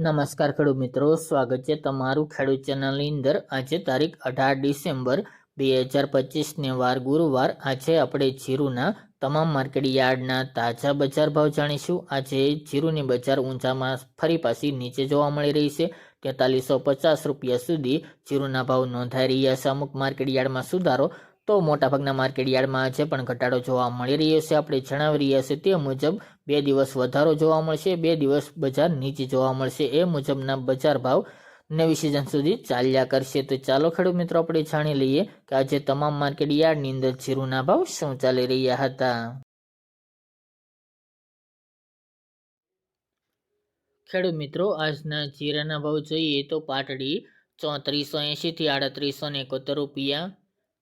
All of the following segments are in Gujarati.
નમસ્કાર ખેડૂત મિત્રો, સ્વાગત છે તમારું ખેડૂત ચેનલની અંદર. આજે તારીખ અઢાર ડિસેમ્બર બે હજાર પચીસને વાર ગુરુવાર. આજે આપણે જીરુના તમામ માર્કેટ યાર્ડના તાજા બજાર ભાવ જાણીશું. આજે જીરુની બજાર ઊંચામાં ફરી પાછી નીચે જોવા મળી રહી છે. તેતાલીસો પચાસ રૂપિયા સુધી જીરુના ભાવ નોંધાઈ રહ્યા છે. અમુક માર્કેટ યાર્ડમાં સુધારો તો મોટાભાગના માર્કેટ યાર્ડમાં આજે પણ ઘટાડો જોવા મળી રહ્યો છે, આપણે જણાવી રહ્યા છે તે મુજબ બે દિવસ વધારો જોવા મળશે, બે દિવસ બજાર નીચે જોવા મળશે. એ મુજબના બજાર ભાવ નવી સિઝન સુધી ચાલ્યા કરશે. તો ચાલો ખેડૂત મિત્રો, આપણે જાણી લઈએ કે આજે તમામ માર્કેટ યાર્ડની અંદર જીરુના ભાવ શું ચાલી રહ્યા હતા. ખેડૂત મિત્રો, આજના જીરાના ભાવ જોઈએ તો પાટડી ચોત્રીસો એંશીથી આડત્રીસો ને એકોતેર રૂપિયા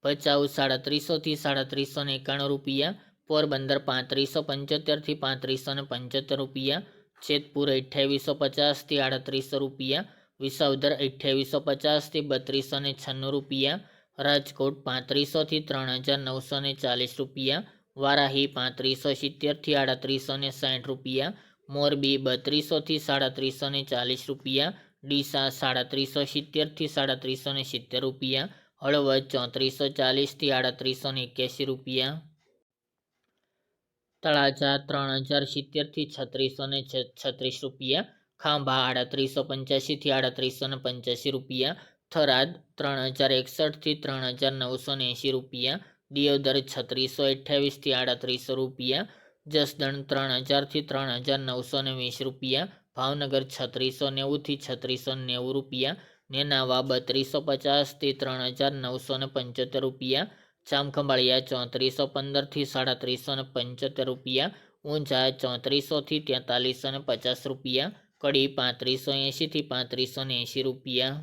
ભચાઉ સાડત્રીસોથી સાડત્રીસો ને એકાણું રૂપિયા, પોરબંદર પાંત્રીસો પંચોતેરથી પાંત્રીસો ને પંચોતેર રૂપિયા, જેતપુર અઠ્યાવીસો પચાસથી આડત્રીસો રૂપિયા, વિસાવદર અઠ્યાવીસો પચાસથી બત્રીસો ને છન્નું રૂપિયા, રાજકોટ પાંત્રીસોથી ત્રણ હજાર નવસો ને ચાલીસ રૂપિયા, વારાહી પાંત્રીસો સિત્તેરથી આડત્રીસો ને સાઠ રૂપિયા, મોરબી બત્રીસોથી સાડત્રીસો ને ચાલીસ રૂપિયા, ડીસા સાડત્રીસો સિત્તેરથી સાડત્રીસો ને સિત્તેર રૂપિયા હળવદ ચોત્રીસો ચાલીસથી આડત્રીસો ને એક્યાસી રૂપિયા. તળાજા ત્રણ હજાર સિત્તેરથી છત્રીસો ને છત્રીસ રૂપિયા. ખાંભા આડત્રીસો પંચ્યાસીથી આડત્રીસો ને પંચ્યાસી રૂપિયા. થરાદ ત્રણ હજાર એકસઠથી ત્રણ હજાર નવસો ને એંશી રૂપિયા. દિયોદર છત્રીસો અઠ્યાવીસથી આડત્રીસો રૂપિયા. જસદણ ત્રણ હજારથી ત્રણ હજાર નવસો ને વીસ રૂપિયા. ભાવનગર છત્રીસો નેવુંથી છત્રીસો નેવું રૂપિયા. નેનાવા બત્રીસો પચાસથી ત્રણ હજાર નવસો ને પંચોતેર રૂપિયા જામખંભાળિયા ચોત્રીસો પંદરથી સાડત્રીસો ને પંચોતેર રૂપિયા, ઊંઝા ચોત્રીસોથી તેતાલીસો ને પચાસ રૂપિયા, કડી પાંત્રીસો એંશીથી પાંત્રીસો ને એંશી રૂપિયા.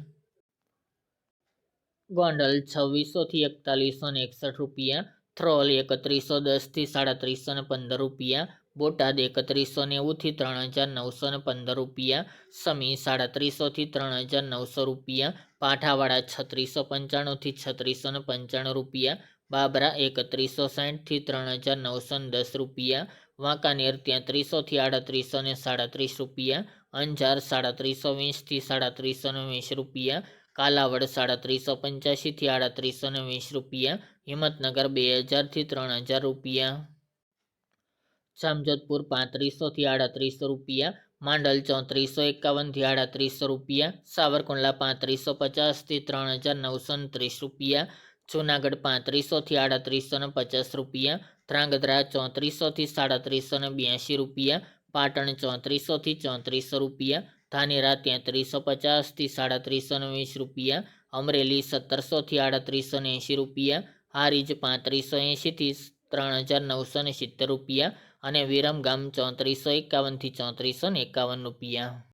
ગોંડલ છવ્વીસોથી એકતાલીસો ને એકસઠ રૂપિયા, થ્રોલ એકત્રીસો દસથી સાડત્રીસો ને પંદર રૂપિયા બોટાદ એકત્રીસો નેવુંથી ત્રણ હજાર નવસો ને પંદર રૂપિયા, સમી સાડત્રીસોથી ત્રણ હજાર નવસો રૂપિયા, પાઠાવાડા છત્રીસો પંચાણુંથી છત્રીસો ને પંચાણું રૂપિયા, બાબરા એકત્રીસો સાઠથી ત્રણ હજાર નવસો ને દસ રૂપિયા, વાંકાનેર ત્યાંત્રીસોથી આડત્રીસો ને સાડત્રીસ રૂપિયા, અંજાર સાડત્રીસો વીસથી સાડત્રીસો ને વીસ રૂપિયા, કાલાવડ સાડત્રીસો પંચ્યાસીથી આડત્રીસો ને વીસ રૂપિયા, હિંમતનગર બે હજારથી ત્રણ હજાર રૂપિયા. જામજોધપુર પાંત્રીસોથી આડત્રીસો રૂપિયા માંડલ ચોત્રીસો એકાવનથી આડત્રીસો રૂપિયા સાવરકુંડલા પાંત્રીસો પચાસથી ત્રણ હજાર નવસો ને ત્રીસ રૂપિયા જૂનાગઢ પાંત્રીસોથી આડત્રીસો ને પચાસ રૂપિયા ધ્રાંગધ્રા ચોત્રીસોથી સાડત્રીસો ને બ્યાસી રૂપિયા પાટણ ચોત્રીસોથી ચોત્રીસો રૂપિયા ધાનેરા તેત્રીસો પચાસથી સાડત્રીસો ને વીસ રૂપિયા અમરેલી સત્તરસોથી આડત્રીસો ને એંશી રૂપિયા હારીજ પાંત્રીસો એંશીથી ત્રણ હજાર નવસો ને સિત્તેર રૂપિયા અને વિરમગામ ચોત્રીસો એકાવનથી ચોત્રીસો ને એકાવન રૂપિયા.